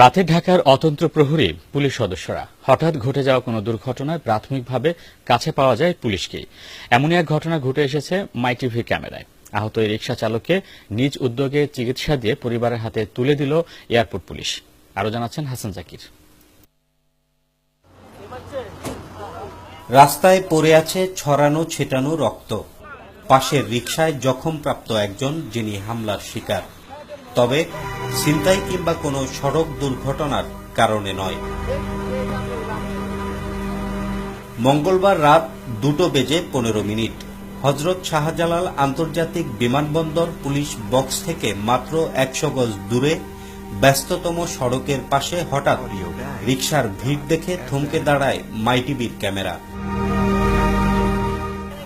রাতে ঢাকার অতন্ত্র প্রহরী পুলিশ সদস্যরা। হঠাৎ ঘটে যাওয়া কোনো দুর্ঘটনায় প্রাথমিকভাবে কাছে পাওয়া যায় পুলিশকে। এমনই এক ঘটনা ঘটে এসেছে মাই টিভি ক্যামেরায়। আহত এই রিক্সা চালককে নিজ উদ্যোগে চিকিৎসা দিয়ে পরিবারের হাতে তুলে দিল এয়ারপোর্ট পুলিশ। আরও জানাচ্ছেন হাসান জাকির। রাস্তায় পড়ে আছে ছড়ানো ছেটানো রক্ত। পাশের রিকশায় জখমপ্রাপ্ত একজন যিনি হামলার শিকার। তবে ছিনতাই কিংবা কোনো সড়ক দুর্ঘটনার কারণে নয়। মঙ্গলবার রাত দুটো বেজে পনেরো মিনিট, হজরত শাহজালাল আন্তর্জাতিক বিমানবন্দর পুলিশ বক্স থেকে মাত্র একশো গজ দূরে ব্যস্ততম সড়কের পাশে হঠাৎ রিকশার ভিড় দেখে থমকে দাঁড়ায় মাইটিভির ক্যামেরা।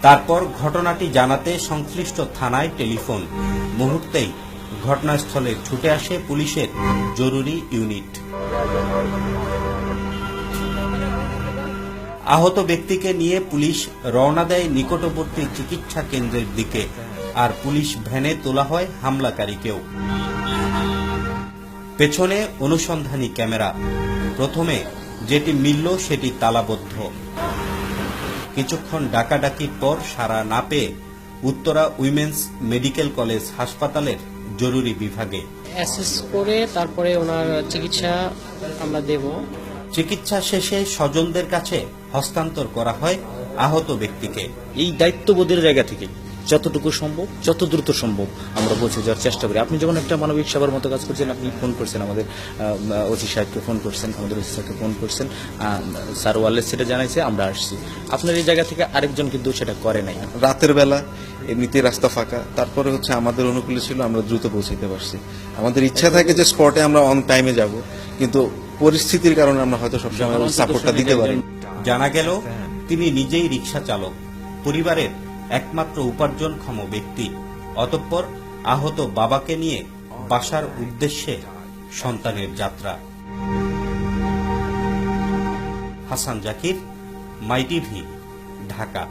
তারপর ঘটনাটি জানাতে সংশ্লিষ্ট থানায় টেলিফোন। মুহূর্তেই ঘটনাস্থলে ছুটে আসে পুলিশের জরুরি ইউনিট। আহত ব্যক্তিকে নিয়ে পুলিশ রওনা দেয় নিকটবর্তী চিকিৎসা কেন্দ্রের দিকে, আর পুলিশ ভ্যানে তোলা হয় হামলাকারীকেও। পেছনে অনুসন্ধানী ক্যামেরা। প্রথমে যেটি মিলল সেটি তালাবদ্ধ। কিছুক্ষণ ডাকাডাকির পর সারা না পেয়ে উত্তরা উইমেন্স মেডিকেল কলেজ হাসপাতালের জরুরি বিভাগে। অ্যাসেস করে তারপরে ওনার চিকিৎসা আমরা দেব। চিকিৎসা শেষে স্বজনদের কাছে হস্তান্তর করা হয় আহত ব্যক্তিকে। এই দায়িত্ববোধের জায়গা থেকে। যতটুকু সম্ভব যত দ্রুত সম্ভব আমরা পৌঁছে যাওয়ার চেষ্টা করি। আপনি যখন একটা মানবিক সেবার মতো কাজ করছেন আপনি ফোন করছেন আমাদের ওসি সাহেবকে ফোন করছেন আমাদের ওসি সাহেবকে ফোন করছেন স্যার ওয়ারলেস সেটা জানাইছে আমরা আসছি। আপনার এই জায়গা থেকে আরেকজন কিন্তু সেটা করে নাই। রাতের বেলা এমনিতেই রাস্তা ফাঁকা তারপরে হচ্ছে আমাদের অনুকূলে ছিল আমরা দ্রুত পৌঁছাইতে পারছি। আমাদের ইচ্ছা থাকে যে স্পটে আমরা অন টাইমে যাব কিন্তু পরিস্থিতির কারণে আমরা হয়তো সবসময় সাপোর্টটা দিতে পারি। জানা গেল তিনি নিজেই রিক্সা চালক পরিবারের একমাত্র উপার্জনক্ষম ব্যক্তি। অতঃপর আহত বাবাকে নিয়ে বাসার উদ্দেশ্যে সন্তানের যাত্রা। Hasan Zakir, my TV, Dhaka.